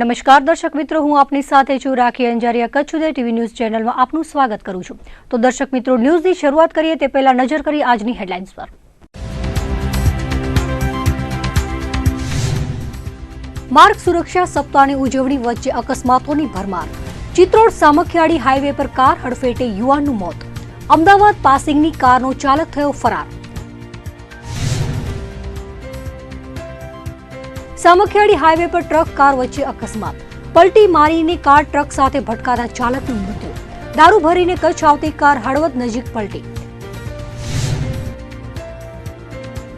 નમસ્કાર દર્શક મિત્રો, હું આપની સાથે છું રાખી અંજારિયા કચ્છ ઉદય ટીવી ન્યૂઝ ચેનલમાં આપનું સ્વાગત કરું છું. તો દર્શક મિત્રો, ન્યૂઝની શરૂઆત કરીએ તે પહેલા નજર કરી આજની હેડલાઇન્સ પર. માર્ગ સુરક્ષા સપ્તાહની ઉજવણી વચ્ચે અકસ્માતોની ભરમાર. ચિત્રોડ સામખિયાળી હાઈવે પર કાર હડફેટે યુવાનનું મોત. અમદાવાદ પાસિંગની કારનો ચાલક થયો ફરાર. સામખિયાળી હાઈવે પર ટ્રક કાર વચ્ચે અકસ્માત. પલટી મારીને કાર ટ્રક સાથે ભટકાતા ચાલકનું મૃત્યુ. દારૂ ભરીને કચ્છ આવતી કાર હળવદ નજીક પલટી.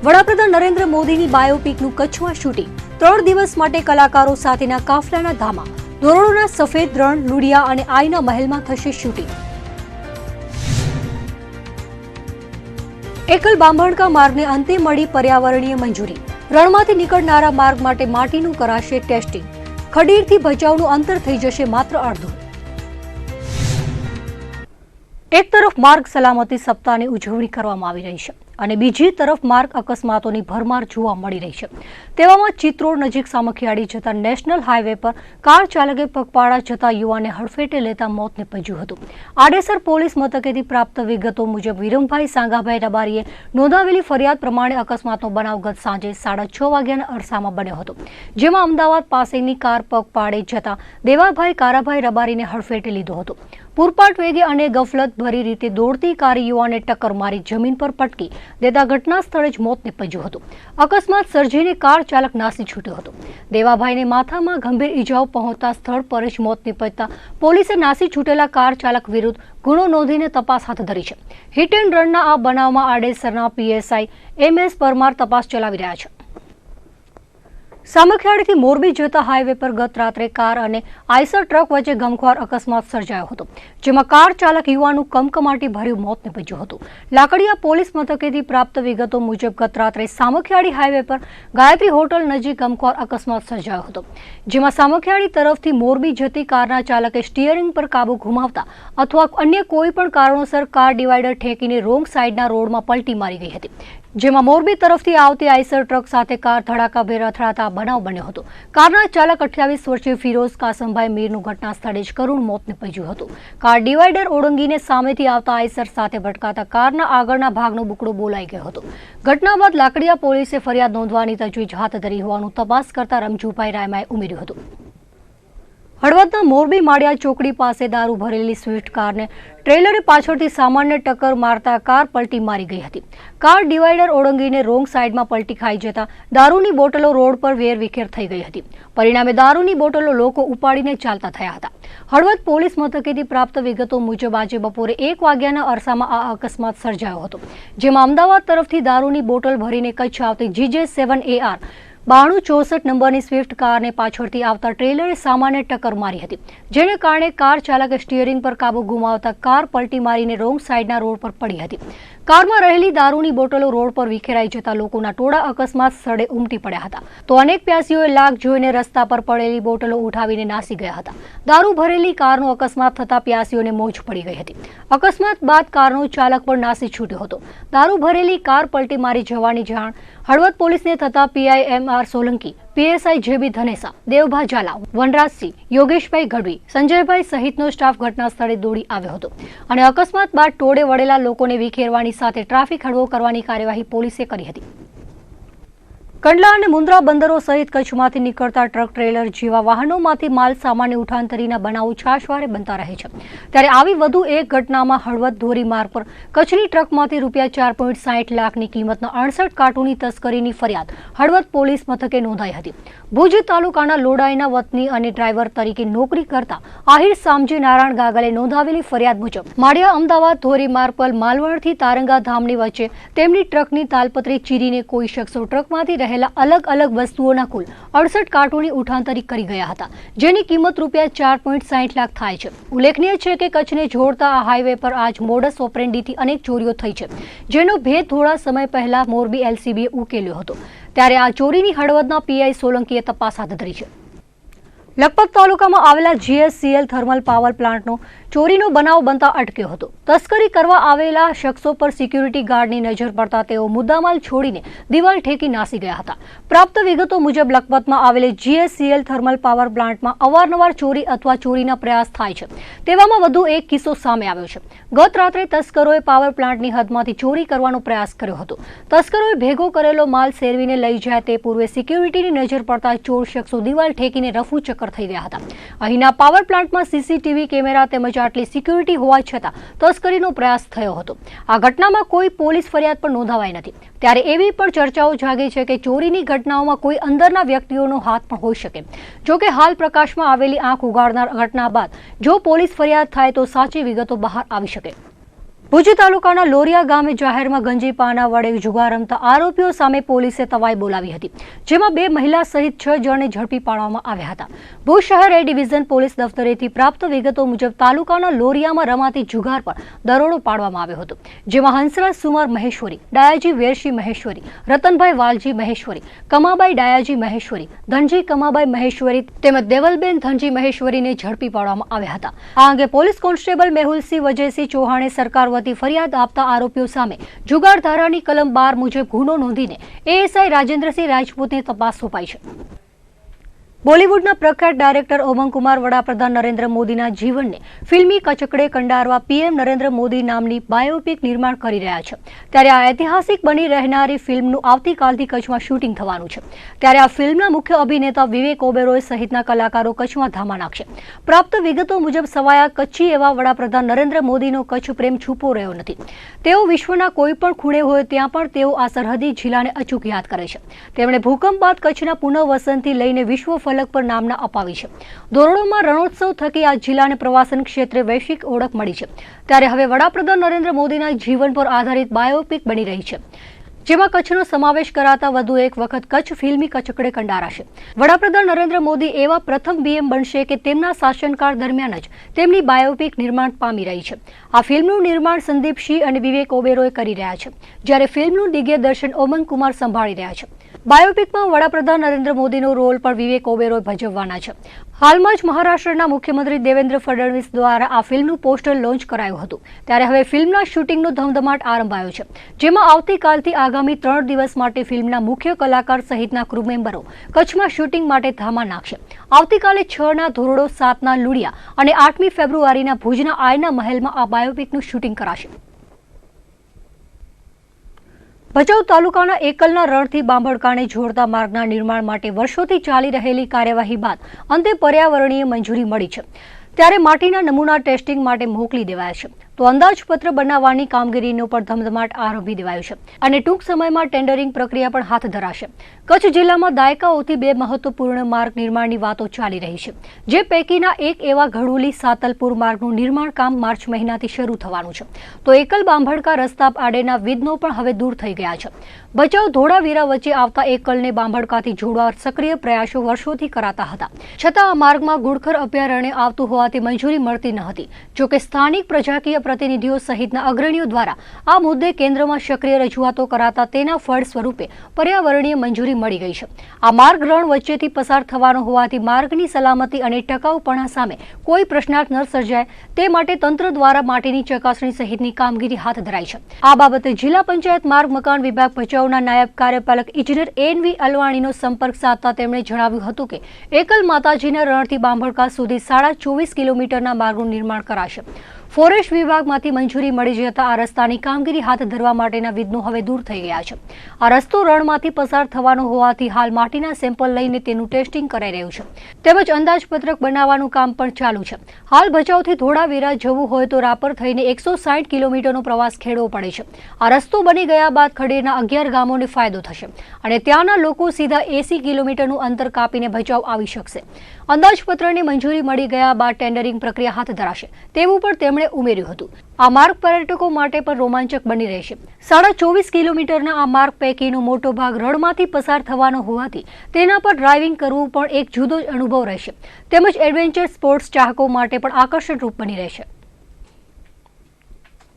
વડાપ્રધાન નરેન્દ્ર મોદીની બાયોપિકનું કચ્છમાં શૂટિંગ ત્રણ દિવસ માટે કલાકારો સાથેના કાફલાના ધામા. ધોરણોના સફેદ રણ, લુડિયા અને આઈના મહેલમાં થશે શૂટિંગ એકલ બાંભણકા માર્ગને અંતે મળી પર્યાવરણીય મંજૂરી. રણમાંથી નીકળનારા માર્ગ માટે માટીનું કરાશે ટેસ્ટિંગ. ખડીરથી ભચાઉનું અંતર થઈ જશે માત્ર અડધું. એક તરફ માર્ગ સલામતી સપ્તાહની ઉજવણી કરવામાં આવી રહી છે. અને બીજી તરફ માર્ગ અકસ્માતોની ભરમાર જોવા મળી રહી છે. તેવામાં ચિત્રોડ નજીક સામખિયાળી જતા નેશનલ હાઈવે પર કાર ચાલકે પગપાળા જતા યુવાને હડફેટે લેતા મોત નીપજ્યું હતું. આડેસર પોલીસ મથકેથી પ્રાપ્ત વિગતો મુજબ વિરમભાઈ સાંગાભાઈ રબારીએ નોંધાવેલી ફરિયાદ પ્રમાણે અકસ્માતનો બનાવ ગત સાંજે સાડા છ વાગ્યાના અરસામાં બન્યો હતો. જેમાં અમદાવાદ પાસેની કાર પગપાળે જતા દેવાભાઈ કારાભાઈ રબારીને હડફેટે લીધો હતો. પૂરપાટ વેગે અને ગફલત ભરી રીતે દોડતી કાર યુવાને ટક્કર મારી જમીન પર પટકી દેતા ઘટના સ્થળે જ મોત નીપજ્યું હતું. અકસ્માત સર્જીને કાર ચાલક નાસી છૂટ્યો હતો. દેવાભાઈને માથામાં ગંભીર ઈજાઓ પહોંચતા સ્થળ પર જ મોત નીપજતા પોલીસે નાસી છૂટેલા કાર ચાલક વિરુદ્ધ ગુનો નોંધીને તપાસ હાથ ધરી છે. હિટ એન્ડ રનના આ બનાવમાં આડેસરના પીએસઆઈ એમ એસ પરમાર તપાસ ચલાવી રહ્યા છે. સામખિયાળીથી મોરબી જતા હાઈવે પર ગત રાત્રે કાર અને આઈસર ટ્રક વચ્ચે ગમખ્વાર અકસ્માત સર્જાયો હતો, જેમાં કાર ચાલક યુવાનું કમકમાટી ભર્યું મોત નીપજ્યું હતું. લાકડીયા પોલીસ મથકેથી પ્રાપ્ત વિગતો મુજબ ગત રાત્રે સામખિયાળી હાઈવે પર ગાયત્રી હોટલ નજીક ગમખ્વાર અકસ્માત સર્જાયો હતો, જેમાં સામખિયાળી તરફથી મોરબી જતી કારના ચાલકે સ્ટીયરિંગ પર કાબુ ગુમાવતા અથવા અન્ય કોઈ પણ કારણોસર કાર ડિવાઈડર ઠેકીને રોંગ સાઈડના રોડમાં પલટી મારી ગઈ હતી, જેમાં મોરબી તરફથી આવતી આઈસર ટ્રક સાથે કાર ધડાકાભેર અથડાતા બનાવ બન્યો હતો. કારના ચાલક અઠ્યાવીસ વર્ષીય ફિરોઝ કાસમભાઈ મીરનું ઘટના સ્થળે જ કરુણ મોત નિપજ્યું હતું. કાર ડિવાઈડર ઓળંગીને સામેથી આવતા આઈસર સાથે ભટકાતા કારના આગળના ભાગનો બુકડો બોલાઈ ગયો હતો. ઘટના બાદ લાકડીયા પોલીસે ફરિયાદ નોંધવાની તજવીજ હાથ ધરી હોવાનું તપાસ કરતા રમજુભાઈ રાયમાએ ઉમેર્યું હતું. હળવદના મોરબી માળિયા ચોકડી પાસે દારૂ ભરેલી સ્વિફ્ટ કારને ટ્રેલરે પાછળથી સામાન્ય ટક્કર મારતા કાર પલટી મારી ગઈ હતી. કાર ડિવાઈડર ઓળંગીને રોંગ સાઈડમાં પલટી ખાઈ જતા દારૂની બોટલો રોડ પર વેરવિખેર થઈ ગઈ હતી. પરિણામે દારૂની બોટલો લોકો ઉપાડીને ચાલતા થયા હતા. હળવદ પોલીસ મથકેથી પ્રાપ્ત વિગતો મુજબ આજે બપોરે એક વાગ્યાના અરસામાં આ અકસ્માત સર્જાયો હતો, જેમાં અમદાવાદ તરફથી દારૂની બોટલ ભરીને કચ્છ આવતી જીજે સેવન એ આર બાણું ચોસઠ નંબરની સ્વિફ્ટ કારને પાછળથી આવતા ટ્રેલરે સામાન્ય ટક્કર મારી હતી, જેને કારણે કાર ચાલકે સ્ટીયરિંગ પર કાબુ ગુમાવતા કાર પલટી મારીને રોંગ સાઇડના રોડ પર પડી હતી. કારમાં રહેલી દારૂની બોટલો રોડ પર વિખેરાઈ જતા લોકોના ટોળા અકસ્માત સ્થળે ઉમટી પડ્યા હતા. તો અનેક પ્યાસીઓએ લાગ જોઈને રસ્તા પર પડેલી બોટલો ઉઠાવીને નાસી ગયા હતા. દારૂ ભરેલી કારનો અકસ્માત થતા પ્યાસીઓને મોજ પડી ગઈ હતી. અકસ્માત બાદ કારનો ચાલક પણ નાસી છૂટ્યો હતો. દારૂ ભરેલી કાર પલટી મારી જવાની જાણ હળવદ પોલીસને થતા PI M Solanki PSI J B Dhanesa, Devbha Zala, Vanrajsinh, Yogeshbhai Gadhvi, Sanjaybhai સહિતનો સ્ટાફ ઘટના સ્થળે દોડી આવ્યો હતો. અને અકસ્માત બાદ ટોળે વળેલા લોકોને વિખેરવાની સાથે ટ્રાફિક હળવો કરવાની કાર્યવાહી પોલીસે કરી હતી. કંડલા અને મુન્દ્રા બંદરો સહિત કચ્છમાંથી નીકળતા ટ્રક, ટ્રેલર જેવા વાહનોમાંથી માલ સામાન્ય ઉઠાંતરીના બનાવો છાશવારે બનતા રહે છે. ત્યારે આવી વધુ એક ઘટનામાં હળવદ ધોરીમાર્ગ પર કચ્છની ટ્રકમાંથી રૂપિયા ચાર પોઈન્ટ સાઠ લાખની કિંમતના અડસઠ કાર્ટૂની તસ્કરીની ફરિયાદ હળવદ પોલીસ મથકે નોંધાઈ હતી. ભુજ તાલુકાના લોડાઈના વતની અને ડ્રાઈવર તરીકે નોકરી કરતા આહિર સામજી નારાયણ ગાગલે નોંધાવેલી ફરિયાદ મુજબ, માળિયા અમદાવાદ ધોરીમાર્ગ પર માલવણથી તારંગા ધામની વચ્ચે તેમની ટ્રકની તાલપત્રી ચીરીને કોઈ શખ્સો ટ્રકમાંથી રહેલા અલગ અલગ વસ્તુઓના કુલ અડસઠ કાર્ટોની ઉઠાંતરી કરી ગયા હતા, જેની કિંમત રૂપિયા ચાર લાખ થાય છે. ઉલ્લેખનીય છે કે કચ્છને જોડતા આ હાઈવે પર આજ મોડસ ઓપરેન્ડીથી અનેક ચોરીઓ થઈ છે, જેનો ભેદ થોડા સમય પહેલા મોરબી એલસીબીએ ઉકેલ્યો હતો. ત્યારે આ ચોરીની હળવદના પીઆઈ સોલંકીએ તપાસ હાથ ધરી છે. લખપત તાલુકામાં આવેલા જીએસસીએલ થર્મલ પાવર પ્લાન્ટનો ચોરીનો બનાવ બનતા અટક્યો હતો. તસ્કરી કરવા આવેલા શખ્સો પર સિક્યુરિટી ગાર્ડની નજર પડતા તેઓ મુદ્દામાલ છોડીને દિવાલ ઠેકી નાસી ગયા હતા. પ્રાપ્ત વિગતો મુજબ, લખપતમાં આવેલી જીએસસીએલ થર્મલ પાવર પ્લાન્ટમાં અવારનવાર ચોરી અથવા ચોરીના પ્રયાસ થાય છે. તેવામાં વધુ એક કિસ્સો સામે આવ્યો છે. ગત રાત્રે તસ્કરોએ પાવર પ્લાન્ટની હદમાંથી ચોરી કરવાનો પ્રયાસ કર્યો હતો. તસ્કરોએ ભેગો કરેલો માલ સેરવીને લઈ જાય તે પૂર્વે સિક્યુરિટીની નજર પડતા ચોર શખ્સો દિવાલ ઠેકીને રફુ ચક્કર થઈ ગયા હતા. અહીંના પાવર પ્લાન્ટમાં સીસીટીવી કેમેરા તેમજ આટલી સિક્યુરિટી હોવા છતાં તસ્કરીનો પ્રયાસ થયો હતો. આ ઘટનામાં કોઈ પોલીસ ફરિયાદ પણ નોંધાવાઈ નથી. ત્યારે એવી પણ ચર્ચાઓ જાગી છે કે ચોરીની ઘટનાઓમાં કોઈ અંદરના વ્યક્તિઓનો હાથ પણ હોઈ શકે. જો કે હાલ પ્રકાશમાં આવેલી આંખ ઉગાડનાર ઘટના બાદ જો પોલીસ ફરિયાદ થાય તો સાચી વિગતો બહાર આવી શકે. ભુજ તાલુકાના લોરિયા ગામે જાહેરમાં ગંજી પાના વડે જુગાર રમતા આરોપીઓ સામે પોલીસે તવાઈ બોલાવી હતી, જેમાં બે મહિલા સહિત છ જણને ઝડપી પાડવામાં આવ્યા હતા. ભુજ શહેર એ ડિવિઝન પોલીસ દફતરેથી પ્રાપ્ત વિગતો મુજબ તાલુકાના લોરિયામાં રમાતી જુગાર પર દરોડો પાડવામાં આવ્યો હતો, જેમાં હંસરાજ સુમાર મહેશ્વરી, ડાયાજી વેરશી મહેશ્વરી, રતનભાઈ વાલજી મહેશ્વરી, કમાબાઈ ડાયાજી મહેશ્વરી, ધનજી કમાબાઈ મહેશ્વરી તેમજ દેવલબેન ધનજી મહેશ્વરીને ઝડપી પાડવામાં આવ્યા હતા. આ અંગે પોલીસ કોન્સ્ટેબલ મેહુલસિંહ વજયસિંહ ચૌહાણે સરકાર વતી ફરિયાદ આપતા આરોપીઓ સામે જુગાર ધારાની કલમ બાર મુજબ ગુનો નોંધીને એએસઆઈ રાજેન્દ્રસિંહ રાજપૂતને તપાસ સોંપાઈ છે. બોલિવૂડના પ્રખ્યાત ડાયરેક્ટર ઓમનકુમાર વડાપ્રધાન નરેન્દ્ર મોદીના જીવનને ફિલ્મી કચકડે કંડારવા પીએમ નરેન્દ્ર મોદી નામની બાયોપિક નિર્માણ કરી રહ્યા છે. ત્યારે આ ઐતિહાસિક બની રહેનારી ફિલ્મનું આવતીકાલથી કચ્છમાં શૂટિંગ થવાનું છે. ત્યારે આ ફિલ્મના મુખ્ય અભિનેતા વિવેક ઓબેરોય સહિતના કલાકારો કચ્છમાં ધામા નાખશે. પ્રાપ્ત વિગતો મુજબ સવાયા કચ્છી એવા વડાપ્રધાન નરેન્દ્ર મોદીનો કચ્છ પ્રેમ છૂપો રહ્યો નથી. તેઓ વિશ્વના કોઈ પણ ખૂણે હોય ત્યાં પણ તેઓ આ સરહદી જિલ્લાને અચૂક યાદ કરે છે. તેમણે ભૂકંપ બાદ કચ્છના પુનઃવસનથી લઈને વિશ્વ ફલક પર નામના અપાવી છે. ધોરડોમાં રણોત્સવ થકી આ જિલ્લાને પ્રવાસન ક્ષેત્રે વૈશ્વિક ઓળખ મળી છે. ત્યારે હવે વડાપ્રધાન નરેન્દ્ર મોદીના જીવન પર આધારિત બાયોપિક બની રહી છે. જેમાં કચ્છનો સમાવેશ કરાતા વધુ એક વખત કચ્છ ફિલ્મી કચકડે કંડારાશે વડાપ્રધાન નરેન્દ્ર મોદી એવા પ્રથમ બીએમ બનશે કે તેમના શાસનકાળ દરમિયાન જ તેમની બાયોપિક નિર્માણ પામી રહી છે. આ ફિલ્મનું નિર્માણ સંદીપ સિંહ અને વિવેક ઓબેરોય કરી રહ્યા છે. જ્યારે ફિલ્મનું દિગ્દર્શન ઓમન કુમાર સંભાળી રહ્યા છે. બાયોપિકમાં વડાપ્રધાન નરેન્દ્ર મોદીનો રોલ પણ વિવેક ઓબેરોય ભજવવાના છે. હાલમાં જ મહારાષ્ટ્રના મુખ્યમંત્રી દેવેન્દ્ર ફડણવીસ દ્વારા આ ફિલ્મનું પોસ્ટર લોન્ચ કરાયું હતું. ત્યારે હવે ફિલ્મના શૂટિંગનો ધમધમાટ આરંભાયો છે. જેમાં આવતીકાલથી આગામી ત્રણ દિવસ માટે ફિલ્મના મુખ્ય કલાકાર સહિતના ક્રૂ મેમ્બરો કચ્છમાં શૂટિંગ માટે ધામા નાખશે. આવતીકાલે છ ના ધોરડો સાતના લુડિયા અને આઠમી ફેબ્રુઆરીના ભુજના આયના મહેલમાં આ બાયોપિકનું શૂટિંગ કરાશે. ભચાઉ તાલુકાના એકલના રણથી બાંભડકાને જોડતા માર્ગના નિર્માણ માટે વર્ષોથી ચાલી રહેલી કાર્યવાહી બાદ અંતે પર્યાવરણીય મંજૂરી મળી છે. ત્યારે માટીના નમૂના ટેસ્ટિંગ માટે મોકલી દેવાયા છે. તો અંદાજપત્ર બનાવવાની કામગીરીનો પણ ધમધમાટ આરંભી દેવાયો છે અને ટૂંક સમયમાં ટેન્ડરિંગ પ્રક્રિયા પણ હાથ ધરાશે. કચ્છ જિલ્લામાં દાયકાઓથી બે મહત્વપૂર્ણ માર્ગ નિર્માણની વાતો ચાલી રહી છે, જે પૈકીના એક એવા ઘડુલી સાતલપુર માર્ગનું નિર્માણ કામ માર્ચ મહિનાથી શરૂ થવાનું છે. તો એકલ બાંભડકા રસ્તા આડેના વિધનો પણ હવે દૂર થઈ ગયા છે. ભચાઉ ધોળાવીરા વચ્ચે આવતા એકલને બાંભડકાથી જોડવા સક્રિય પ્રયાસો વર્ષોથી કરાતા હતા. છતાં આ માર્ગમાં ગુડખર અભયારણ્ય આવતું હોવાથી મંજૂરી મળતી ન હતી. જોકે સ્થાનિક પ્રજાકીય પ્રતિનિધિઓ સહિતના અગ્રણીઓ દ્વારા આ મુદ્દે કેન્દ્રમાં સક્રિય રજૂઆતો કરાતા તેના ફળ સ્વરૂપે પર્યાવરણીય મંજૂરી મળી ગઈ છે. આ માર્ગ રણ વચ્ચેથી પસાર થવાનો હોવાથી માર્ગની સલામતી અને ટકાઉપણા સામે કોઈ પ્રશ્નાર્થ ન સર્જાય, તે માટે તંત્ર દ્વારા માટીની ચકાસણી સહિતની કામગીરી હાથ ધરાઈ છે. આ બાબતે જિલ્લા પંચાયત માર્ગ મકાન વિભાગ ભચાઉના નાયબ કાર્યપાલક ઇજનેર એન વી અલવાણીનો સંપર્ક સાધતા તેમણે જણાવ્યું હતું કે, એકલ માતાજીના રણથી બાંભડકા સુધી સાડા ચોવીસ કિલોમીટરના માર્ગનું નિર્માણ કરાશે. ફોરેસ્ટ વિભાગમાંથી મંજૂરી મળી જતા આ રસ્તાની કામગીરી હાથ ધરવા માટેના વિઘ્નો હવે દૂર થઈ ગયા છે. આ રસ્તો રણમાંથી પસાર થવાનો હોવાથી હાલ માટીના સેમ્પલ લઈને તેનું ટેસ્ટિંગ કરાઈ રહ્યું છે. તેમજ અંદાજપત્રક બનાવવાનું કામ પણ ચાલુ છે. હાલ ભચાઉથી ધોળાવીરા જવું હોય તો રાપર થઈને એકસો સાઠ કિલોમીટરનો પ્રવાસ ખેડવો પડે છે. આ રસ્તો બની ગયા બાદ ખડીરના અગિયાર ગામોને ફાયદો થશે અને ત્યાંના લોકો સીધા એસી કિલોમીટરનું અંતર કાપીને ભચાઉ આવી શકશે. અંદાજપત્રની મંજૂરી મળી ગયા બાદ ટેન્ડરિંગ પ્રક્રિયા હાથ ધરાશે. તેવું પણ તેમણે ઉમેર્યું હતું. આ માર્ગ પર્યટકો માટે પણ રોમાંચક બની રહેશે. સાડા ચોવીસ કિલોમીટરના આ માર્ગ પૈકીનો મોટો ભાગ રણમાંથી પસાર થવાનો હોવાથી તેના પર ડ્રાઇવિંગ કરવું પણ એક જુદો જ અનુભવ રહેશે. તેમજ એડવેન્ચર સ્પોર્ટ્સ ચાહકો માટે પણ આકર્ષણરૂપ બની રહેશે.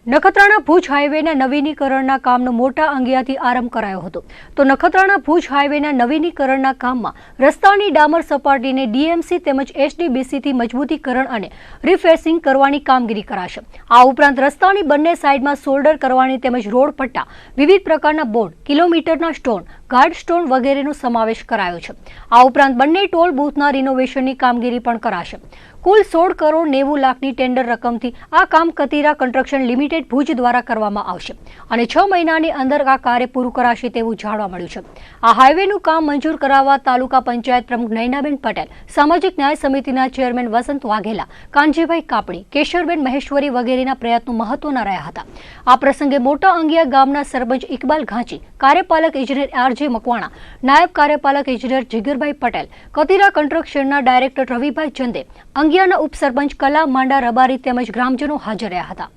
નખત્રાણા ભુજ હાઈવેના નવીનીકરણના કામનો મોટા અંગિયાથી આરંભ કરાયો હતો. તો નખત્રાણા ભુજ હાઈવેના નવીનીકરણના કામમાં રસ્તાની ડામર સપાટીને ડીએમસી તેમજ એચડીબીસીથી મજબૂતીકરણ અને રિફેસિંગ કરવાની કામગીરી કરાશે. આ ઉપરાંત રસ્તાની બંને સાઇડમાં સોલ્ડર કરવાની તેમજ રોડ પટ્ટા, વિવિધ પ્રકારના બોર્ડ, કિલોમીટરના સ્ટોન, ગાર્ડ સ્ટોન વગેરેનો સમાવેશ કરાયો છે. આ ઉપરાંત બંને ટોલ બૂથના રિનોવેશનની કામગીરી પણ કરાશે. કુલ સોળ કરોડ નેવું લાખની ટેન્ડર રકમથી આ કામ કતીરા કન્સ્ટ્રક્શન લિમિટેડ ભુજ દ્વારા કરવામાં આવશે. અને છ મહિનાની અંદર આ કાર્ય પૂરું કરાશે તેવું જાણવા મળ્યું છે. આ હાઈવેનું કામ મંજૂર કરાવવા તાલુકા પંચાયત પ્રમુખ નયનાબેન પટેલ, સામાજિક ન્યાય સમિતિના ચેરમેન વસંત વાઘેલા, કાનજીભાઈ કાપડી કેશરબેન મહેશ્વરી વગેરેના પ્રયત્નો મહત્વના રહ્યા હતા. આ પ્રસંગે મોટા અંગિયા ગામના સરપંચ ઇકબાલ ઘાંચી, કાર્યપાલક ઇજનેર આરજે મકવાણા, નાયબ કાર્યપાલક ઇજનેર જીગરભાઈ પટેલ, કતીરા કન્સ્ટ્રક્શનના ડાયરેક્ટર રવિભાઈ ચંદે અંગિયાના ઉપસરપંચ કલા, માંડા, રબારી તેમજ ગ્રામજનો હાજર રહ્યા હતા.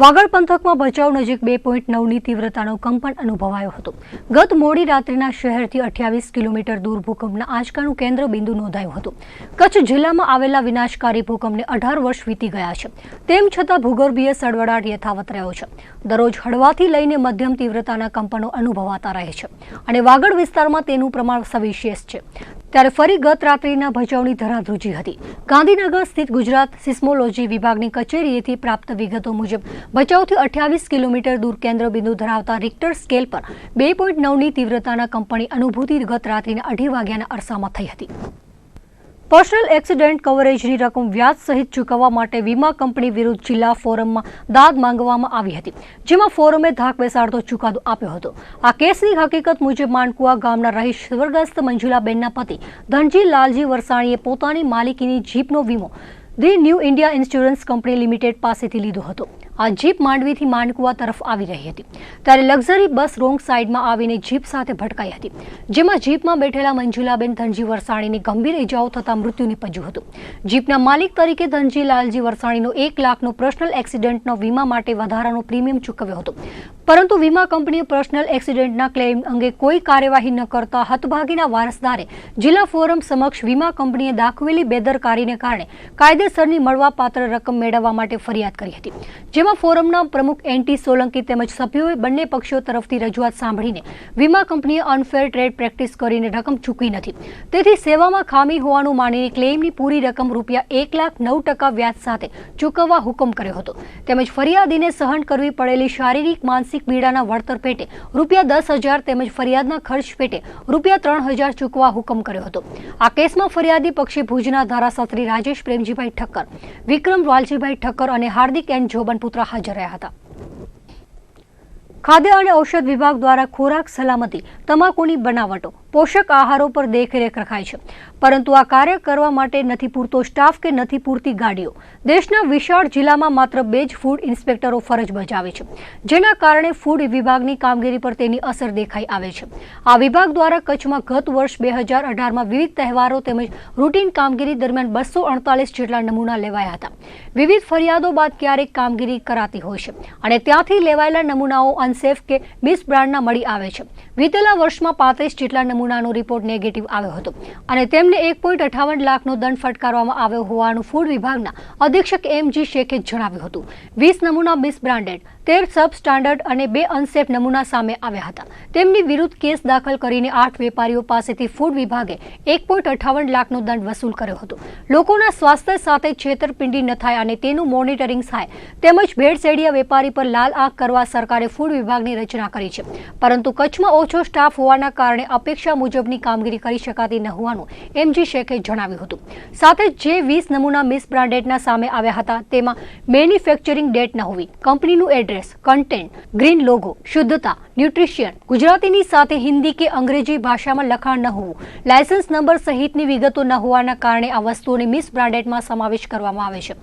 વાગડ પંથકમાં ભચાઉ નજીક બે પોઈન્ટ નવની તીવ્રતાનો કંપન અનુભવાયો હતો. ગત મોડી રાત્રિના શહેરથી અઠ્યાવીસ કિલોમીટર દૂર ભૂકંપના આંચકાનું કેન્દ્ર બિંદુ નોંધાયું હતું. કચ્છ જિલ્લામાં આવેલા વિનાશકારી ભૂકંપને અઢાર વર્ષ વીતી ગયા છે. તેમ છતાં ભૂગર્ભીય સળવડાટ યથાવત રહ્યો છે. દરરોજ હળવાથી લઈને મધ્યમ તીવ્રતાના કંપનો અનુભવાતા રહે છે. અને વાગડ વિસ્તારમાં તેનું પ્રમાણ સવિશેષ છે. ત્યારે ફરી ગત રાત્રિના ભચાઉની ધરાધ્રુજી હતી. ગાંધીનગર સ્થિત ગુજરાત સિસ્મોલોજી વિભાગની કચેરીએથી પ્રાપ્ત વિગતો મુજબ ભચાઉથી અઠ્યાવીસ કિલોમીટર દૂર કેન્દ્ર બિંદુ ધરાવતા રિક્ટર સ્કેલ પર બે પોઈન્ટ નવની તીવ્રતાના કંપની અનુભૂતિ ગત રાત્રિના અઢી વાગ્યાના અરસામાં થઈ હતી. પર્સનલ એક્સિડન્ટ કવરેજની રકમ વ્યાજ સહિત ચૂકવવા માટે વીમા કંપની વિરુદ્ધ જિલ્લા ફોરમમાં દાદ માંગવામાં આવી હતી, જેમાં ફોરમે ધાક બેસાડતો ચુકાદો આપ્યો હતો. આ કેસની હકીકત મુજબ માનકુવા ગામના રહીશ સ્વર્ગસ્થ મંજુલાબેનના પતિ ધનજી લાલજી વરસાણીએ પોતાની માલિકીની જીપનો વીમો the new India insurance company limited પાસેથી લીધો હતો. આ જીપ માંડવીથી માંડકુવા તરફ આવી રહી હતી. ત્યારે લક્ઝરી બસ રોંગ સાઈડમાં આવીને જીપ સાથે ભટકાઈ હતી. જેમાં જીપમાં બેઠેલા મંજુલાબેન ધનજી વરસાણીને ગંભીર ઇજાઓ થતાં મૃત્યુ નીપજ્યું હતું. જીપના માલિક તરીકે ધનજી લાલજી વરસાણીનો એક લાખનો પર્સનલ એક્સિડન્ટનો વીમા માટે વધારાનો પ્રીમિયમ ચૂકવ્યો હતો. પરંતુ વીમા કંપનીએ પર્સનલ એક્સિડન્ટના ક્લેમ અંગે કોઈ કાર્યવાહી ન કરતા હતભાગીના વારસદારે જિલ્લા ફોરમ સમક્ષ વીમા કંપનીએ દાખવેલી બેદરકારીને કારણે કાયદેસરની મળવાપાત્ર રકમ મેળવવા માટે ફરિયાદ કરી હતી. જેમાં ફોરમના પ્રમુખ એનટી સોલંકી તેમજ સભ્યોએ બંને પક્ષો તરફથી રજૂઆત સાંભળીને વીમા કંપનીએ અનફેર ટ્રેડ પ્રેક્ટિસ કરીને રકમ ચૂકવી નથી. તેથી સેવામાં ખામી હોવાનું માનીને ક્લેમની પૂરી રકમ રૂપિયા એક લાખ નવ ટકા વ્યાજ સાથે ચૂકવવા હુકમ કર્યો હતો. તેમજ ફરિયાદીને સહન કરવી પડેલી શારીરિક માનસિક પીડાના વળતર પેટે રૂપિયા દસ હજાર તેમજ ફરિયાદના ખર્ચ પેટે રૂપિયા ત્રણ હજાર ચૂકવવા હુકમ કર્યો હતો. આ કેસમાં ફરિયાદી પક્ષે ભુજના ધારાશાસ્ત્રી રાજેશ પ્રેમજીભાઈ ઠક્કર, વિક્રમ વાલજીભાઈ ઠક્કર અને હાર્દિક એન જોબન પુત્ર હાજર રહ્યા હતા. ખાદ્ય અને ઔષધ વિભાગ દ્વારા ખોરાક સલામતી તમાકુની બનાવટો પોષક આહારો પર દેખરેખ રખાય છે. પરંતુ આ કાર્ય કરવા માટે નથી પૂરતો સ્ટાફ કે નથી પૂરતી ગાડીઓ. દેશના વિશાળ જિલ્લામાં માત્ર બે જ ફૂડ ઇન્સ્પેક્ટરો ફરજ બજાવે છે. જેના કારણે ફૂડ વિભાગની કામગીરી પર તેની અસર દેખાઈ આવે છે. આ વિભાગ દ્વારા કચ્છમાં ગત વર્ષ બે હજાર અઢારમાં વિવિધ તહેવારો તેમજ રૂટીન કામગીરી દરમિયાન બસો અડતાલીસ જેટલા નમૂના લેવાયા હતા. વિવિધ ફરિયાદો બાદ ક્યારેક કામગીરી કરાતી હોય છે. અને ત્યાંથી લેવાયેલા નમૂનાઓ અનસેફ કે મિસ બ્રાન્ડના મળી આવે છે. વીતેલા વર્ષમાં પાંત્રીસ જેટલા નમૂનાનો રિપોર્ટ નેગેટિવ આવ્યો હતો. અને તેમને એક પોઈન્ટ અઠાવન લાખનો દંડ ફટકારવામાં આવ્યો હોવાનું ફૂડ વિભાગના અધિક્ષક એમ જી શેખે જણાવ્યું હતું. વીસ નમૂના મિસ બ્રાન્ડેડ તેર સબ સ્ટાન્ડર્ડ અને બે અનસેફ નમૂના સામે આવ્યા હતા. તેમની વિરુદ્ધ કેસ દાખલ કરીને આઠ વેપારીઓ પાસેથી ફૂડ વિભાગે એક પોઈન્ટ અઠાવન લાખનો દંડ વસૂલ કર્યો હતો. લોકોના સ્વાસ્થ્ય સાથે છેતરપિંડી ન થાય અને તેનું મોનિટરિંગ થાય તેમજ ભેળસેડિયા વેપારી પર લાલ આંખ કરવા સરકારે ફૂડ વિભાગની રચના કરી છે. પરંતુ કચ્છમાં ઓછો સ્ટાફ હોવાના કારણે અપેક્ષા મુજબની કામગીરી કરી શકાતી ન હોવાનું એમજી શેખે જણાવ્યું હતું. સાથે જ વીસ નમૂના મિસ બ્રાન્ડેડના સામે આવ્યા હતા, તેમાં મેન્યુફેક્ચરિંગ ડેટ ન હોવી, કંપનીનું એડ્રેસ કન્ટેન્ટ ગ્રીન લોગો શુદ્ધતા ન્યુટ્રિશિયન ગુજરાતીની સાથે હિન્દી કે અંગ્રેજી ભાષામાં લખાણ ન હોવું લાયસન્સ નંબર સહિતની વિગતો ન હોવાના કારણે આ વસ્તુઓને મિસ બ્રાન્ડેડમાં સમાવેશ કરવામાં આવે છે.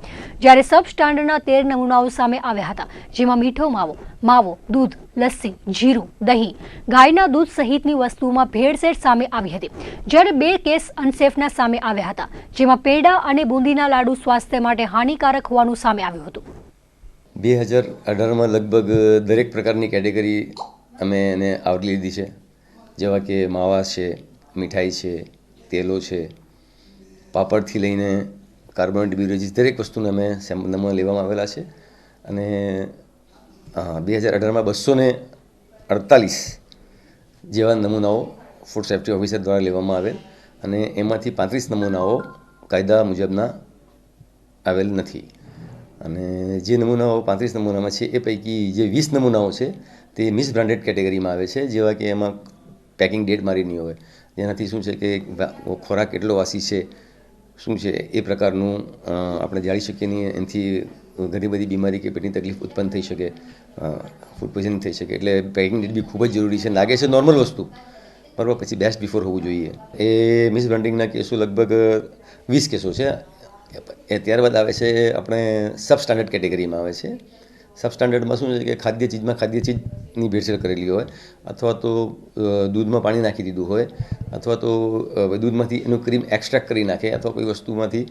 જ્યારે સબ સ્ટાન્ડર્ડના તેર નમૂનાઓ સામે આવ્યા હતા, જેમાં મીઠો માવો માવો, દૂધ, લસ્સી, જીરું, દહીં, ગાયના દૂધ સહિતની વસ્તુઓમાં ભેળસેળ સામે આવી હતી. જ્યારે બે કેસ અનસેફના સામે આવ્યા હતા, જેમાં પેડા અને બુંદીના લાડુ સ્વાસ્થ્ય માટે હાનિકારક હોવાનું સામે આવ્યું હતું. બે હજાર અઢારમાં લગભગ દરેક પ્રકારની કેટેગરી અમે એને આવરી લીધી છે. જેવા કે માવા છે, મીઠાઈ છે, તેલો છે, પાપડથી લઈને કાર્બોનેટ, બેવરેજીસ, દરેક વસ્તુને અમે નમૂના લેવામાં આવેલા છે. અને બે હજાર અઢારમાં બસો ને અડતાલીસ જેવા નમૂનાઓ ફૂડ સેફ્ટી ઓફિસર દ્વારા લેવામાં આવેલ અને એમાંથી પાંત્રીસ નમૂનાઓ કાયદા મુજબના આવેલ નથી. અને જે નમૂનાઓ, પાંત્રીસ નમૂનામાં છે, એ પૈકી જે વીસ નમૂનાઓ છે, તે મિસ બ્રાન્ડેડ કેટેગરીમાં આવે છે, જેવા કે એમાં પેકિંગ ડેટ મારી નહીં હોય. જેનાથી શું છે કે ખોરાક કેટલો વાસી છે, શું છે, એ પ્રકારનું આપણે જાણી શકીએ નહીં, એનાથી ઘણી બધી બીમારી કે પેટની તકલીફ ઉત્પન્ન થઈ શકે ફૂડ પોઈઝન થઈ શકે. એટલે પેકિંગ ડેટ બી ખૂબ જ જરૂરી છે, લાગે છે નોર્મલ વસ્તુ બરાબર પછી બેસ્ટ બિફોર હોવું જોઈએ. એ મિસ બ્રાન્ડિંગના કેસો લગભગ વીસ કેસો છે. એ ત્યારબાદ આવે છે આપણે સબ સ્ટાન્ડર્ડ કેટેગરીમાં આવે છે. સબ સ્ટાન્ડર્ડમાં શું છે કે ખાદ્ય ચીજમાં ખાદ્ય ચીજની ભેળસેળ કરેલી હોય અથવા તો દૂધમાં પાણી નાખી દીધું હોય અથવા તો દૂધમાંથી એનું ક્રીમ એક્સ્ટ્રેક્ટ કરી નાખે અથવા કોઈ વસ્તુમાંથી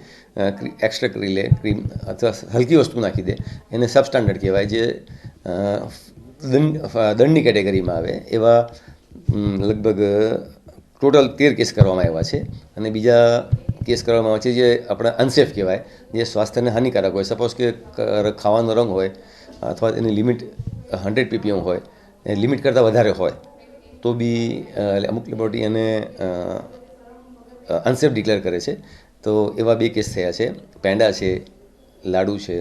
એક્સ્ટ્રેક્ટ કરી લે ક્રીમ અથવા હલકી વસ્તુ નાખી દે. એને સબ સ્ટાન્ડર્ડ કહેવાય જે દંડ દંડની કેટેગરીમાં આવે એવા લગભગ ટોટલ તેર કેસ કરવામાં આવ્યા છે. અને બીજા કેસ કરવામાં આવે છે, જે આપણે અનસેફ કહેવાય, જે સ્વાસ્થ્યને હાનિકારક હોય. સપોઝ કે ખાવાનો રંગ હોય, અથવા એની લિમિટ હંડ્રેડ પીપીએમ હોય, એ લિમિટ કરતાં વધારે હોય, તો બી અમુક લેબોરેટરી એને અનસેફ ડિક્લેર કરે છે. તો એવા બે કેસ થયા છે. પેંડા છે, લાડુ છે,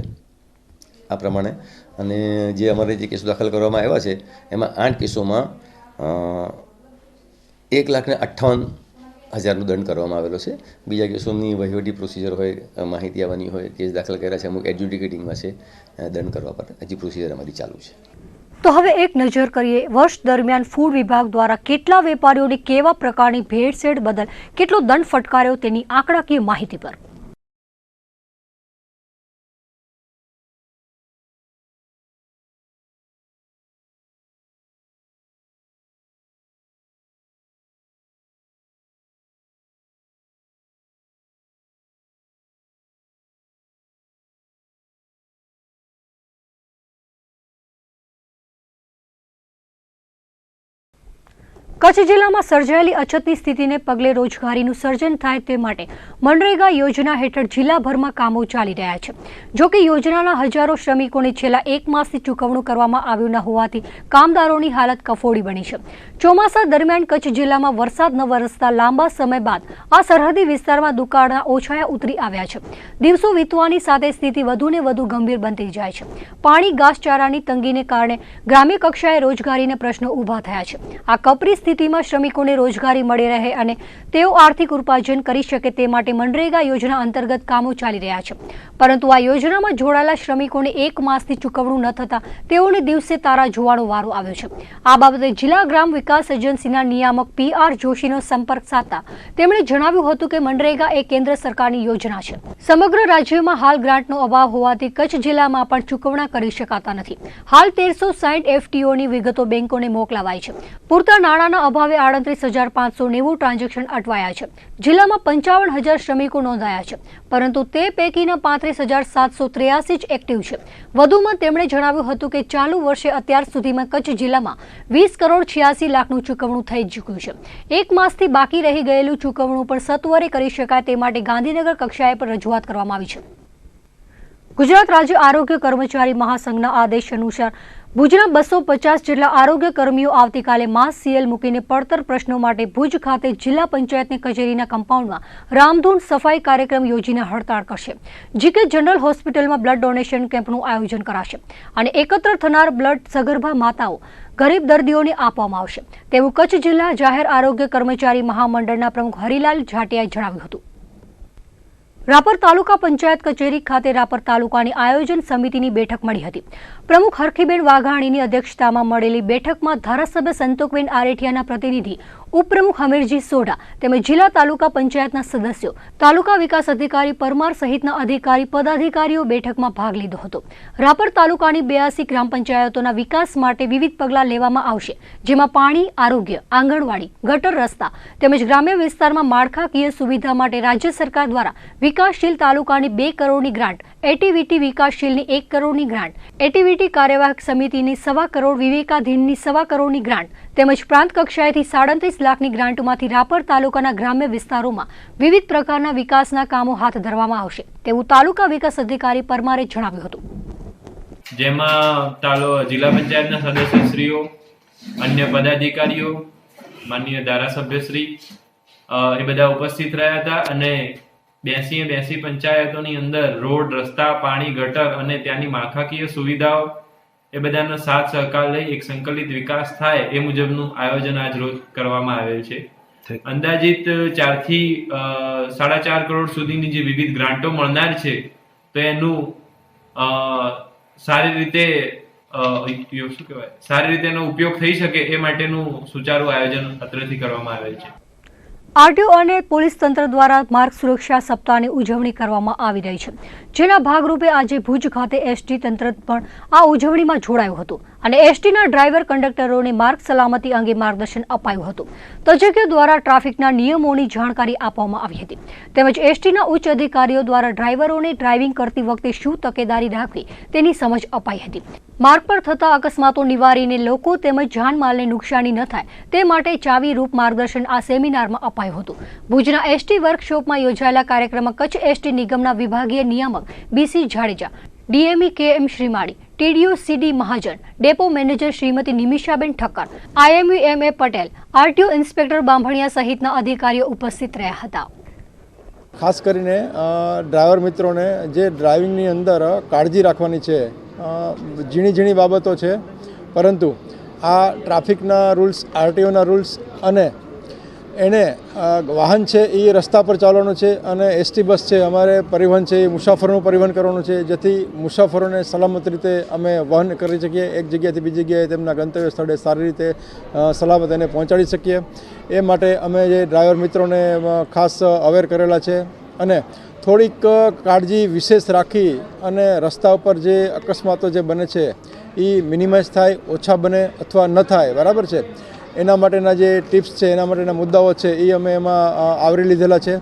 આ પ્રમાણે. અને જે અમારે જે કેસો દાખલ કરવામાં આવ્યા છે, એમાં આઠ કેસોમાં એક લાખને અઠ્ઠાવન હજારનો દંડ કરવામાં આવેલો છે. બીજા કેસોની વહીવટી પ્રોસિજર હોય માહિતી આવવાની હોય, કેસ દાખલ કર્યા છે, અમુક એડ્યુડિકેટિંગમાં છે દંડ કરવા પર. હજી પ્રોસિજર અમારી ચાલુ છે. તો હવે એક નજર કરીએ, વર્ષ દરમિયાન ફૂડ વિભાગ દ્વારા કેટલા વેપારીઓને કેવા પ્રકારની ભેળસેળ બદલ કેટલો દંડ ફટકાર્યો તેની આંકડાકીય માહિતી પર. કચ્છ જિલ્લામાં સર્જાયેલી અછતની સ્થિતિને પગલે રોજગારીનું સર્જન થાય તે માટે મનરેગા યોજના હેઠળ જિલ્લાભરમાં કામો ચાલી રહ્યા છે. જોકે યોજનાના હજારો શ્રમિકોને છેલ્લા એક માસથી ચૂકવણું કરવામાં આવ્યું ન હોવાથી કામદારોની હાલત કફોડી બની છે. ચોમાસા દરમિયાન કચ્છ જિલ્લામાં વરસાદ ન વરસતા લાંબા સમય બાદ આ સરહદી વિસ્તારમાં દુકાળના ઓછાયા ઉતરી આવ્યા છે. દિવસો વીતવાની સાથે સ્થિતિ વધુને વધુ ગંભીર બનતી જાય છે. પાણી ઘાસચારાની તંગીને કારણે ગ્રામ્ય કક્ષાએ રોજગારીને પ્રશ્નો ઊભા થયા છે. આ કપરી સ્થિતિમાં શ્રમિકોને રોજગારી મળી રહે અને તેઓ આર્થિક ઉપાર્જન કરી શકે તે માટે મનરેગા યોજના અંતર્ગત કામો ચાલી રહ્યા છે. પરંતુ આ યોજનામાં જોડાયેલા શ્રમિકોને એક માસથી ચૂકવણું ન થતા તેઓને દિવસે તારા જોવાનો વારો આવ્યો છે. આ બાબતે જિલ્લા ગ્રામ વિકાસ એજન્સીના નિયામક પી આર જોશીનો સંપર્ક સાધતા તેમણે જણાવ્યું હતું કે મનરેગા એ કેન્દ્ર સરકારની યોજના છે. સમગ્ર રાજ્યમાં હાલ ગ્રાન્ટનો અભાવ હોવાથી કચ્છ જિલ્લામાં પણ ચૂકવણા કરી શકાતા નથી. હાલ તેરસો સાઠ એફટીઓની વિગતો બેંકોને મોકલાવાઈ છે. પૂરતા નાણાંના અભાવે આડત્રીસ હજાર પાંચસો નેવું ટ્રાન્ઝેક્શન અટવાયા છે. જિલ્લામાં પંચાવન હજાર શ્રમિકો નોંધાયા છે. પરંતુ તે પૈકીના પાંત્રીસ હજાર સાતસો ત્રેયાસી જ એક્ટિવ છે. વધુમાં તેમણે જણાવ્યું હતું કે ચાલુ વર્ષે અત્યાર સુધીમાં કચ્છ જિલ્લામાં વીસ કરોડ છ્યાસી લાખનું ચૂકવણું થઈ ચૂક્યું છે. એક માસથી બાકી રહી ગયેલું ચૂકવણું પણ સત્વરે કરી શકાય તે માટે ગાંધીનગર કક્ષાએ પર રજૂઆત કરવામાં આવી છે. ગુજરાત રાજ્ય આરોગ્ય કર્મચારી મહાસંઘના આદેશ અનુસાર ભુજના બસો પચાસ જેટલા આરોગ્ય કર્મીઓ આવતીકાલે માસ સીએલ મૂકીને પડતર પ્રશ્નો માટે ભુજ ખાતે જિલ્લા પંચાયતની કચેરીના કમ્પાઉન્ડમાં રામધૂન સફાઈ કાર્યક્રમ યોજીને હડતાળ કરશે. જીકે જનરલ હોસ્પિટલમાં બ્લડ ડોનેશન કેમ્પનું આયોજન કરાશે અને એકત્ર થનાર બ્લડ સગર્ભા માતાઓ ગરીબ દર્દીઓને આપવામાં આવશે. તેવું કચ્છ જિલ્લા જાહેર આરોગ્ય કર્મચારી મહામંડળના પ્રમુખ હરિલાલ જાટિયાએ જણાવ્યું હતું. રાપર તાલુકા પંચાયત કચેરી ખાતે રાપર તાલુકાની આયોજન સમિતિની બેઠક મળી હતી. પ્રમુખ હરખીબેન વાઘાણીની અધ્યક્ષતામાં મળેલી બેઠકમાં ધારાસભ્ય સંતોકબેન આરેઠિયાના પ્રતિનિધિ ઉપપ્રમુખ હમીરજી સોઢા તેમજ જિલ્લા તાલુકા પંચાયતના સદસ્યો, તાલુકા વિકાસ અધિકારી પરમાર સહિતના અધિકારી પદાધિકારીઓ બેઠકમાં ભાગ લીધો હતો. રાપર તાલુકાની બેયાસી ગ્રામ પંચાયતોના વિકાસ માટે વિવિધ પગલાં લેવામાં આવશે, જેમાં પાણી, આરોગ્ય, આંગણવાડી, ગટર રસ્તા તેમજ ગ્રામ્ય વિસ્તારમાં માળખાકીય સુવિધા માટે રાજ્ય સરકાર દ્વારા વિકાસશીલ તાલુકાની બે કરોડની ગ્રાન્ટ, એટીવીટી વિકાસશીલની એક કરોડની ગ્રાન્ટ, એટીવીટી કાર્યવાહક સમિતિની સવા કરોડ, વિવેકાધીનની સવા કરોડની ગ્રાન્ટ તેમજ પ્રાંત કક્ષાએથી સાડત્રીસ લાખની ગ્રાન્ટમાંથી રાપર તાલુકાના ગ્રામ્ય વિસ્તારોમાં વિવિધ પ્રકારના વિકાસના કામો હાથ ધરવામાં આવશે, તેવું તાલુકા વિકાસ અધિકારી પરમારે જણાવ્યું હતું. જેમાં તાલો જિલ્લા પંચાયતના સદસ્યશ્રીઓ, અન્ય પદાધિકારીઓ માનનીય ધારાસભ્યશ્રી એ બધા ઉપસ્થિત રહ્યા હતા અને બેસી બેસી પંચાયતોની અંદર રોડ, રસ્તા, પાણી, ગટર અને ત્યાંની માળખાકીય સુવિધાઓ એ બધાનો સાથ સહકાર લઈ એક સંકલિત વિકાસ થાય એ મુજબનું આયોજન આજ રોજ કરવામાં આવેલ છે. અંદાજિત ચારથી સાડા ચાર કરોડ સુધીની જે વિવિધ ગ્રાન્ટો મળનાર છે તો એનું સારી રીતે શું કહેવાય? સારી રીતે એનો ઉપયોગ થઈ શકે એ માટેનું સુચારું આયોજન અત્રથી કરવામાં આવેલ છે. આરટીઓ અને પોલીસ તંત્ર દ્વારા માર્ગ સુરક્ષા સપ્તાહની ઉજવણી કરવામાં આવી રહી છે. જેના ભાગરૂપે આજે ભુજ ખાતે એસટી તંત્ર પણ આ ઉજવણીમાં જોડાયું હતું. અને એસટીના ડ્રાઈવર કંડક્ટરોને માર્ગ સલામતી અંગે માર્ગદર્શન અપાયું હતું. તજજ્ઞો દ્વારા ટ્રાફિકના નિયમોની જાણકારી આપવામાં આવી હતી. તેમજ એસટીના ઉચ્ચ અધિકારીઓ દ્વારા ડ્રાઈવરોને ડ્રાઇવિંગ કરતી વખતે શું તકેદારી રાખવી તેની સમજ અપાઈ હતી. માર્ગ પર થતા અકસ્માતો નિવારીને લોકો તેમજ જાનમાલને નુકસાની ન થાય તે માટે ચાવી રૂપ માર્ગદર્શન આ સેમિનારમાં અપાયું હતું. ભુજના એસટી વર્કશોપમાં યોજાયેલા કાર્યક્રમમાં કચ્છ એસટી નિગમના વિભાગીય નિયામક BC Jadeja, DME K M Shrimali TDU CD Mahajan, depot manager Shrimati Nimishaben Thakkar, IMU M A Patel, RTO inspector Bambhaniya સહિતના અધિકારીઓ ઉપસ્થિત રહ્યા હતા. ખાસ કરીને ડ્રાઈવર મિત્રોને જે ડ્રાઇવિંગની અંદર કાળજી રાખવાની છે ઝીણી ઝીણી બાબતો છે, પરંતુ આ ટ્રાફિકના રૂલ્સ, આરટીઓના રૂલ્સ અને એને વાહન છે એ રસ્તા પર ચાલવાનું છે અને એસટી બસ છે, અમારે પરિવહન છે એ મુસાફરોનું પરિવહન કરવાનું છે, જેથી મુસાફરોને સલામત રીતે અમે વહન કરી શકીએ, એક જગ્યાએથી બીજી જગ્યાએ તેમના ગંતવ્ય સ્થળે સારી રીતે સલામત એને પહોંચાડી શકીએ. એ માટે અમે જે ડ્રાઈવર મિત્રોને ખાસ અવેર કરેલા છે અને થોડીક કાળજી વિશેષ રાખી અને રસ્તા ઉપર જે અકસ્માતો જે બને છે એ મિનિમાઇઝ થાય, ઓછા બને અથવા ન થાય, બરાબર છે? એના માટેના જે ટિપ્સ છે, એના માટેના મુદ્દાઓ છે, એ અમે એમાં આવરી લીધેલા છે.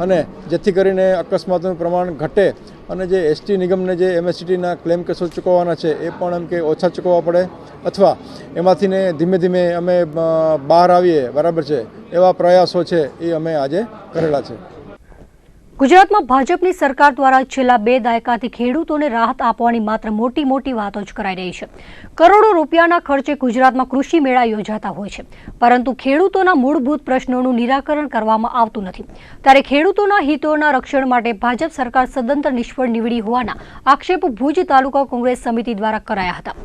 અને જેથી કરીને અકસ્માતોનું પ્રમાણ ઘટે અને જે એસટી નિગમને જે એમએસટીના ક્લેમ કેસો ચૂકવવાના છે, એ પણ એમ કે ઓછા ચૂકવવા પડે અથવા એમાંથી ને ધીમે ધીમે અમે બહાર આવીએ, બરાબર છે, એવા પ્રયાસો છે, એ અમે આજે કરેલા છે. ગુજરાતમાં ભાજપની સરકાર દ્વારા છેલ્લા બે દાયકાથી ખેડૂતોને રાહત આપવાની માત્ર મોટી મોટી વાતો જ કરાઈ રહી છે. કરોડો રૂપિયાના ખર્ચે ગુજરાતમાં કૃષિ મેળા યોજાતા હોય છે. પરંતુ ખેડૂતોના મૂળભૂત પ્રશ્નોનું નિરાકરણ કરવામાં આવતું નથી. ત્યારે ખેડૂતોના હિતોના રક્ષણ માટે ભાજપ સરકાર સદંતર નિષ્ફળ નીવડી હોવાના આક્ષેપ ભુજ તાલુકા કોંગ્રેસ સમિતિ દ્વારા કરાયા હતા.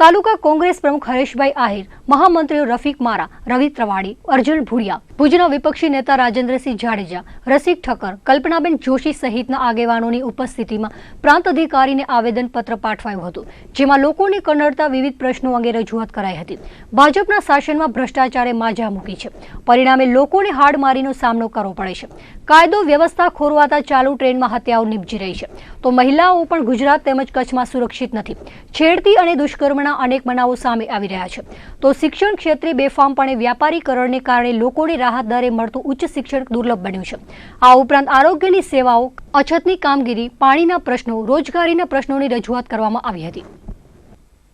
તાલુકા કોંગ્રેસ પ્રમુખ હરેશભાઈ આહિર મહામંત્રીઓ રફીક મારા, રવિ ત્રવાડી, અર્જુન ભુડિયા ભુજના વિપક્ષી નેતા રાજેન્દ્રસિંહ જાડેજા, રસિક ઠક્કર, કલ્પનાબેન જોશી સહિતના આગેવાનોની ઉપસ્થિતિમાં પ્રાંત અધિકારીને આવેદનપત્ર પાઠવાયું હતું, જેમાં લોકોને કનડતા વિવિધ પ્રશ્નો અંગે રજૂઆત કરાઈ હતી. ભાજપના શાસનમાં ભ્રષ્ટાચારે માજા મૂકી છે. પરિણામે લોકોને હાડમારીનો સામનો કરવો પડે છે. કાયદો વ્યવસ્થા ખોરવાતા ચાલુ ટ્રેનમાં હત્યાઓ નિપજી રહી છે. તો મહિલાઓ પણ ગુજરાત તેમજ કચ્છમાં સુરક્ષિત નથી. છેડતી અને દુષ્કર્મના અનેક બનાવો સામે આવી રહ્યા છે. તો શિક્ષણ ક્ષેત્રે બેફામપણે વ્યાપારીકરણને કારણે લોકોને રાહત દરે મળતું ઉચ્ચ શિક્ષણ દુર્લભ બન્યું છે. આ ઉપરાંત આરોગ્યની સેવાઓ, અછતની કામગીરી, પાણીના પ્રશ્નો, રોજગારીના પ્રશ્નોની રજૂઆત કરવામાં આવી હતી.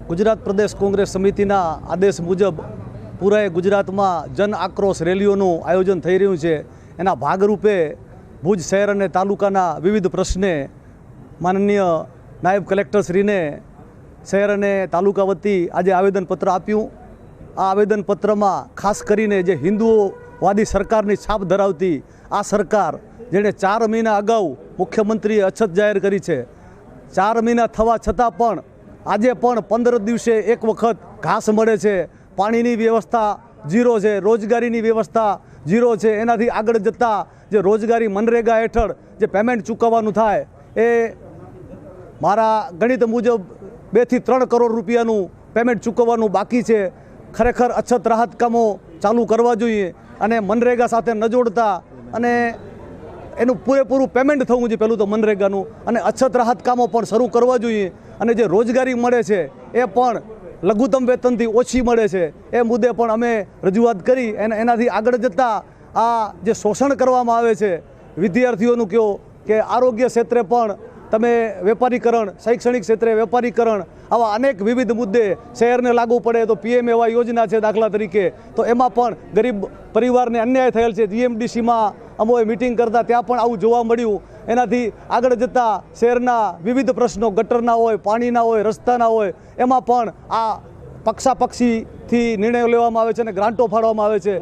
ગુજરાત પ્રદેશ કોંગ્રેસ સમિતિના આદેશ મુજબ પૂરા ગુજરાતમાં જન આક્રોશ રેલીઓનું આયોજન થઈ રહ્યું છે. એના ભાગરૂપે ભુજ શહેર અને તાલુકાના વિવિધ પ્રશ્ને માનનીય નાયબ કલેક્ટરશ્રીને શહેર અને તાલુકા વતી આજે આવેદનપત્ર આપ્યું. આ આવેદનપત્રમાં ખાસ કરીને જે હિન્દુઓવાદી સરકારની છાપ ધરાવતી આ સરકાર, જેણે ચાર મહિના અગાઉ મુખ્યમંત્રીએ અછત જાહેર કરી છે. ચાર મહિના થવા છતાં પણ આજે પણ પંદર દિવસે એક વખત ઘાસ મળે છે. પાણીની વ્યવસ્થા ઝીરો છે, રોજગારીની વ્યવસ્થા ઝીરો છે. એનાથી આગળ જતાં જે રોજગારી મનરેગા હેઠળ જે પેમેન્ટ ચૂકવવાનું થાય એ મારા ગણિત મુજબ બેથી ત્રણ કરોડ રૂપિયાનું પેમેન્ટ ચૂકવવાનું બાકી છે. ખરેખર અછત રાહત કામો ચાલુ કરવા જોઈએ અને મનરેગા સાથે ન જોડતા અને એનું પૂરેપૂરું પેમેન્ટ થવું જોઈએ પહેલું તો મનરેગાનું અને અછત રાહત કામો પણ શરૂ કરવા જોઈએ અને જે રોજગારી મળે છે એ પણ લઘુત્તમ વેતનથી ઓછી મળે છે. એ મુદ્દે પણ અમે રજૂઆત કરી અને એનાથી આગળ જતાં આ જે શોષણ કરવામાં આવે છે, વિદ્યાર્થીઓનું કહો કે આરોગ્ય ક્ષેત્રે પણ તમે વેપારીકરણ, શૈક્ષણિક ક્ષેત્રે વેપારીકરણ, આવા અનેક વિવિધ મુદ્દે શહેરને લાગુ પડે તો પીએમ એવા યોજના છે દાખલા તરીકે. તો એમાં પણ ગરીબ પરિવારને અન્યાય થયેલ છે. જીએમડીસીમાં અમોએ મિટિંગ કરતા ત્યાં પણ આવું જોવા મળ્યું. એનાથી આગળ જતાં શહેરના વિવિધ પ્રશ્નો ગટરના હોય પાણીના હોય રસ્તાના હોય, એમાં પણ આ પક્ષાપક્ષીથી નિર્ણયો લેવામાં આવે છે અને ગ્રાન્ટો ફાળવામાં આવે છે.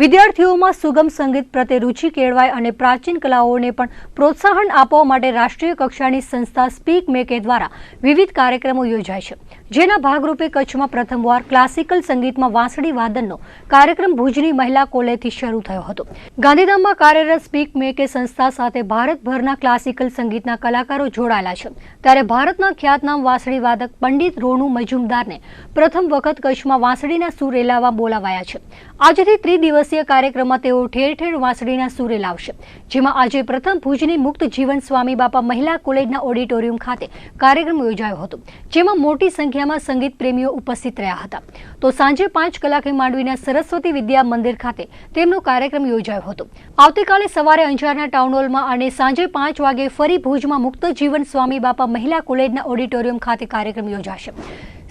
વિદ્યાર્થીઓમાં સુગમ સંગીત પ્રત્યે રુચિ કેળવાય અને પ્રાચીન કલાઓને પણ પ્રોત્સાહન આપવા માટે રાષ્ટ્રીય કક્ષાની સંસ્થા સ્પીક મેકે દ્વારા વિવિધ કાર્યક્રમો યોજાય છે. જેના ભાગરૂપે કચ્છમાં પ્રથમવાર ક્લાસિકલ સંગીતમાં વાંસળી વાદનનો કાર્યક્રમ ભુજની મહિલા કોલેજથી શરૂ થયો હતો. ગાંધીધામમાં કાર્યરત સ્પીક મેકે સંસ્થા સાથે ભારતભરના ક્લાસિકલ સંગીતના કલાકારો જોડાયેલા છે. ત્યારે ભારતના ખ્યાતનામ વાંસળી વાદક પંડિત રોણુ મજુમદારને પ્રથમ વખત કચ્છમાં વાંસળીના સૂર બોલાવાયા છે. આજથી ત્રિદિવસીય કાર્યક્રમમાં તેઓ ઠેર ઠેર વાંસળીના સૂરે એલાવશે. જેમાં આજે પ્રથમ ભુજની મુક્ત જીવન સ્વામી બાપા મહિલા કોલેજના ઓડિટોરિયમ ખાતે કાર્યક્રમ યોજાયો હતો. જેમાં મોટી સંખ્યામાં સંગીત પ્રેમીઓ ઉપસ્થિત રહ્યા હતા. તો સાંજે પાંચ કલાકે માંડવીના સરસ્વતી વિદ્યા મંદિર ખાતે તેમનો કાર્યક્રમ યોજાયો હતો. આવતીકાલે સવારે અંજારના ટાઉન હોલમાં અને સાંજે પાંચ વાગે ફરી ભુજમાં મુક્ત જીવન સ્વામી બાપા મહિલા કોલેજના ઓડિટોરિયમ ખાતે કાર્યક્રમ યોજાશે.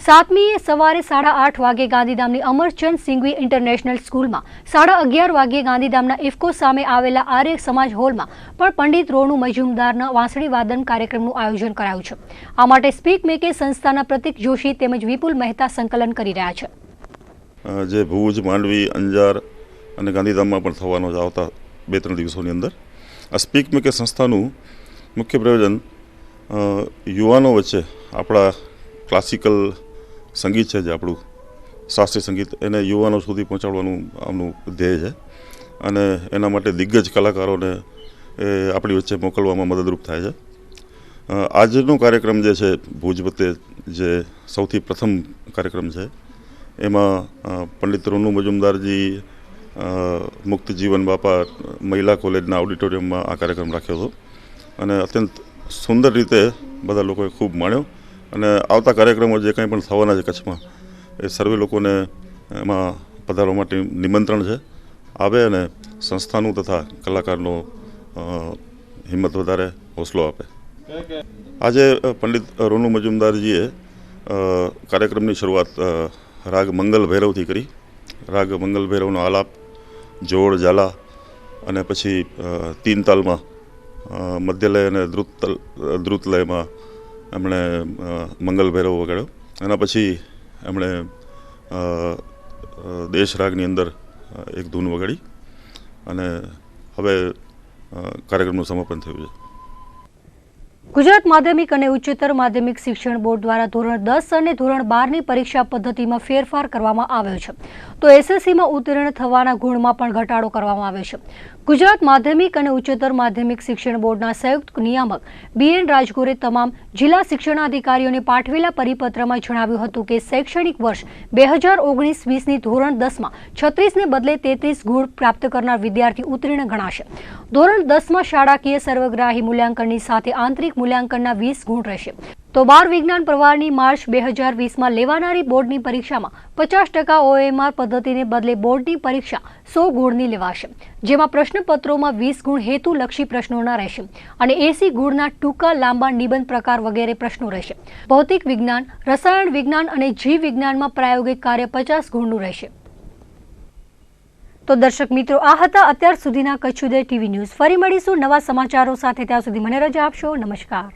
સાતમીએ સવારે સાડા આઠ વાગે ગાંધીધામની અમરચંદ સિંઘવી ઇન્ટરનેશનલ સ્કૂલમાં સાડા અગિયાર વાગે ગાંધીધામના ઇફકો સામે આવેલા આર્ય સમાજ હોલમાં પણ પંડિત રોણુ મજુમદારના વાંસળી વાદન કાર્યક્રમનું આયોજન કરાયું છે. આ માટે સ્પીક મેકે સંસ્થાના પ્રતિક જોશી તેમજ વિપુલ મહેતા સંકલન કરી રહ્યા છે. જે ભુજ, માંડવી, અંજાર અને ગાંધીધામમાં પણ થવાનો છે આવતા બે ત્રણ દિવસોની અંદર આ સ્પીક મેકે સંસ્થાનું મુખ્ય પ્રયોજન યુવાનો વચ્ચે આપણા ક્લાસિકલ સંગીત છે જે આપણું શાસ્ત્રીય સંગીત એને યુવાનો સુધી પહોંચાડવાનું આમનું ધ્યેય છે. અને એના માટે દિગ્ગજ કલાકારોને એ આપણી વચ્ચે મોકલવામાં મદદરૂપ થાય છે. આજનો કાર્યક્રમ જે છે ભુજ વતે જે સૌથી પ્રથમ કાર્યક્રમ છે, એમાં પંડિત રોનુ મજુમદારજી મુક્ત જીવન બાપા મહિલા કોલેજના ઓડિટોરિયમમાં આ કાર્યક્રમ રાખ્યો હતો. અને અત્યંત સુંદર રીતે બધા લોકોએ ખૂબ માણ્યો. અને આવતા કાર્યક્રમો જે કંઈ પણ થવાના છે કચ્છમાં, એ સર્વે લોકોને એમાં પધારવા માટે નિમંત્રણ છે. આવે અને સંસ્થાનું તથા કલાકારનો હિંમત વધારે, હોસલો આપે. આજે પંડિત રોનુ મજુમદારજીએ કાર્યક્રમની શરૂઆત રાગ મંગલ ભૈરવથી કરી. રાગ મંગલ ભૈરવનો આલાપ, જોડ ઝાલા અને પછી તીન તાલમાં મધ્યલય અને દ્રુત તલ દ્રુત લયમાં એમણે મંગલ ભૈરવ વગાડ્યો. એના પછી એમણે અ, અ, દેશ રાગની અંદર એક ધૂન વગાડી અને હવે કાર્યક્રમનું સમાપન થયું છે. ગુજરાત માધ્યમિક અને ઉચ્ચતર માધ્યમિક શિક્ષણ બોર્ડ દ્વારા ધોરણ દસ અને ધોરણ બારની પરીક્ષા પદ્ધતિમાં ફેરફાર કરવામાં આવ્યો છે. તો એસએસસીમાં ઉત્તીર્ણ થવાના ગુણમાં પણ ઘટાડો કરવામાં આવ્યો છે. ગુજરાત માધ્યમિક અને ઉચ્ચતર માધ્યમિક શિક્ષણ બોર્ડના સંયુક્ત નિયામક બીએન રાજગોરે તમામ જિલ્લા શિક્ષણાધિકારીઓને પાઠવેલા પરિપત્રમાં જણાવ્યું હતું કે શૈક્ષણિક વર્ષ બે હજાર ઓગણીસ વીસની ધોરણ દસમાં છત્રીસને બદલે તેત્રીસ ગુણ પ્રાપ્ત કરનાર વિદ્યાર્થી ઉત્તીર્ણ ગણાશે. ધોરણ દસમાં શાળાકીય સર્વગ્રાહી મૂલ્યાંકનની સાથે આંતરિક મૂલ્યાંકનના વીસ ગુણ રહેશે. તો બાર વિજ્ઞાન પ્રવાહની માર્ચ બે હજાર વીસમાં લેવાનારી બોર્ડની પરીક્ષામાં પચાસ ટકા ઓએમઆર પદ્ધતિને બદલે બોર્ડની પરીક્ષા સો ગુણની લેવાશે, જેમાં પ્રશ્નપત્રોમાં વીસ ગુણ હેતુલક્ષી પ્રશ્નોના રહેશે અને એસી ગુણના ટૂંકા લાંબા નિબંધ પ્રકાર વગેરે પ્રશ્નો રહેશે. ભૌતિક વિજ્ઞાન, રસાયણ વિજ્ઞાન અને જીવ વિજ્ઞાનમાં પ્રાયોગિક કાર્ય પચાસ ગુણનું રહેશે. તો દર્શક મિત્રો, આ હતા અત્યાર સુધીના કચ્છુદય ટીવી ન્યૂઝ. ફરી મળીશું નવા સમાચારો સાથે. ત્યાં સુધી મને રજા આપશો. નમસ્કાર.